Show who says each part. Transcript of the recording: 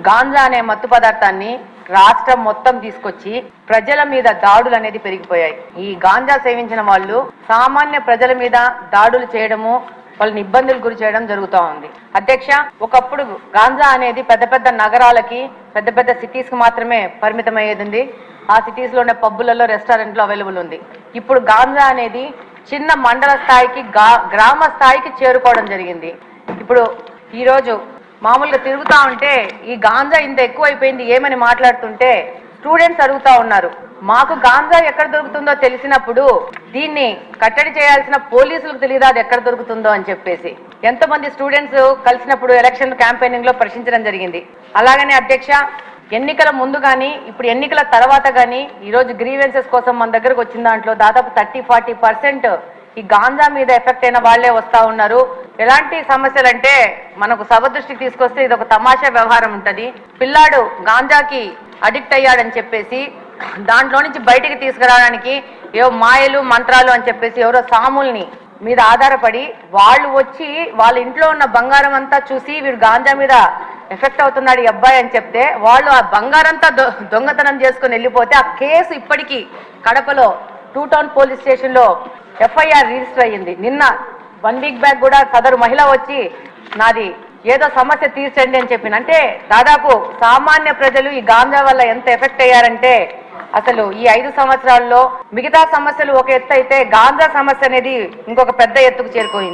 Speaker 1: గాంజా అనే మత్తు పదార్థాన్ని రాష్ట్రం మొత్తం తీసుకొచ్చి ప్రజల మీద దాడులు అనేది పెరిగిపోయాయి. ఈ గాంజా సేవించిన వాళ్ళు సామాన్య ప్రజల మీద దాడులు చేయడము వాళ్ళని ఇబ్బందులు గురి చేయడం జరుగుతూ ఉంది. అధ్యక్ష ఒకప్పుడు గాంజా అనేది పెద్ద పెద్ద నగరాలకి పెద్ద పెద్ద సిటీస్కి మాత్రమే పరిమితమయ్యేది ఉంది ఆ సిటీస్లో ఉండే పబ్బులలో రెస్టారెంట్లో అవైలబుల్ ఉంది. ఇప్పుడు గాంజా అనేది చిన్న మండల స్థాయికి గా- గ్రామ స్థాయికి చేరుకోవడం జరిగింది. ఇప్పుడు ఈరోజు మామూలుగా తిరుగుతా ఉంటే ఈ గాంజా ఇంత ఎక్కువైపోయింది ఏమని మాట్లాడుతుంటే స్టూడెంట్స్ అడుగుతా ఉన్నారు మాకు గాంజా ఎక్కడ దొరుకుతుందో తెలిసినప్పుడు దీన్ని కట్టడి చేయాల్సిన పోలీసులకు తెలియదు అది ఎక్కడ దొరుకుతుందో? అని చెప్పేసి. ఎంతమంది స్టూడెంట్స్ కలిసినప్పుడు ఎలక్షన్ క్యాంపెయినింగ్లో ప్రశ్నించడం జరిగింది. అలాగనే అధ్యక్ష ఎన్నికల ముందు కానీ ఇప్పుడు ఎన్నికల తర్వాత కానీ ఈరోజు గ్రీవెన్సెస్ కోసం మన దగ్గరకు వచ్చిన దాంట్లో దాదాపు థర్టీ ఫార్టీ పర్సెంట్ ఈ గాంజా మీద ఎఫెక్ట్ అయిన వాళ్ళే వస్తా ఉన్నారు. ఎలాంటి సమస్యలు అంటే మనకు సభ దృష్టికి తీసుకొస్తే ఇది ఒక తమాషా వ్యవహారం ఉంటుంది. పిల్లాడు గాంజాకి అడిక్ట్ అయ్యాడని చెప్పేసి దాంట్లో నుంచి బయటికి తీసుకురావడానికి ఏవో మాయలు మంత్రాలు అని చెప్పేసి ఎవరో సాముల్ని మీద ఆధారపడి వాళ్ళు వచ్చి వాళ్ళ ఇంట్లో ఉన్న బంగారం అంతా చూసి వీడు గాంజా మీద ఎఫెక్ట్ అవుతున్నాడు ఈ అబ్బాయి అని చెప్తే వాళ్ళు ఆ బంగారంతా దొ- దొంగతనం చేసుకుని వెళ్ళిపోతే ఆ కేసు ఇప్పటికీ కడపలో టూ టౌన్ పోలీస్ స్టేషన్లో ఎఫ్ఐఆర్ రిజిస్టర్ అయ్యింది. నిన్న వన్ వీక్ బ్యాక్ కూడా సదరు మహిళ వచ్చి నాది ఏదో సమస్య తీర్చండి అని చెప్పిన. అంటే దాదాపు సామాన్య ప్రజలు ఈ గాంజా వల్ల ఎంత ఎఫెక్ట్ అయ్యారంటే అసలు ఈ ఐదు సంవత్సరాల్లో మిగతా సమస్యలు ఒక ఎత్తు అయితే గాంజా సమస్య అనేది ఇంకొక పెద్ద ఎత్తుకు చేరుకోయింది